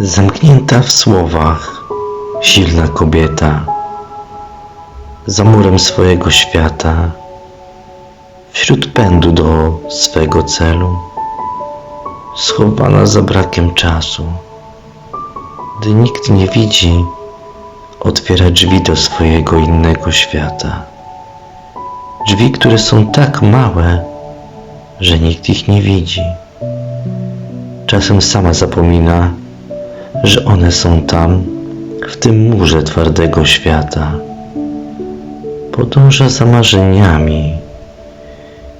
Zamknięta w słowach, silna kobieta, za murem swojego świata, wśród pędu do swego celu, schowana za brakiem czasu, gdy nikt nie widzi, otwiera drzwi do swojego innego świata. Drzwi, które są tak małe, że nikt ich nie widzi. Czasem sama zapomina, że one są tam, w tym murze twardego świata. Podąża za marzeniami,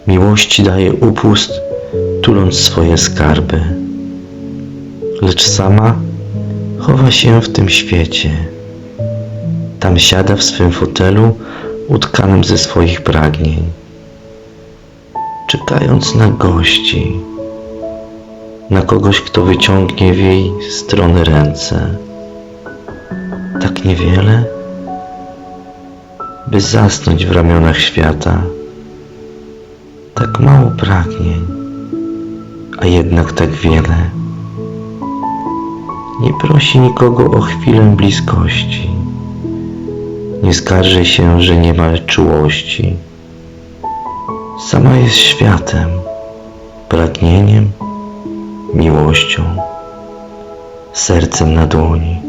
miłości daje upust, tuląc swoje skarby. Lecz sama chowa się w tym świecie. Tam siada w swym fotelu, utkanym ze swoich pragnień, czekając na gości na kogoś, kto wyciągnie w jej stronę ręce. Tak niewiele, by zasnąć w ramionach świata. Tak mało pragnień, a jednak tak wiele. Nie prosi nikogo o chwilę bliskości. Nie skarży się, że nie ma czułości. Sama jest światem, pragnieniem miłością, sercem na dłoni.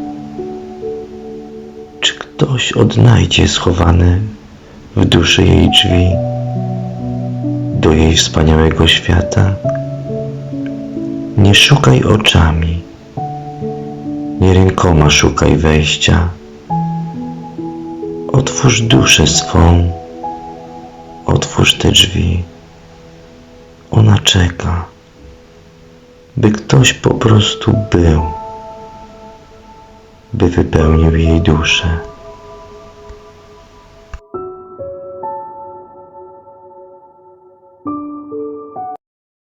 Czy ktoś odnajdzie schowane w duszy jej drzwi do jej wspaniałego świata? Nie szukaj oczami, nie rękoma szukaj wejścia. Otwórz duszę swą, otwórz te drzwi. Ona czeka by ktoś po prostu był, by wypełnił jej duszę.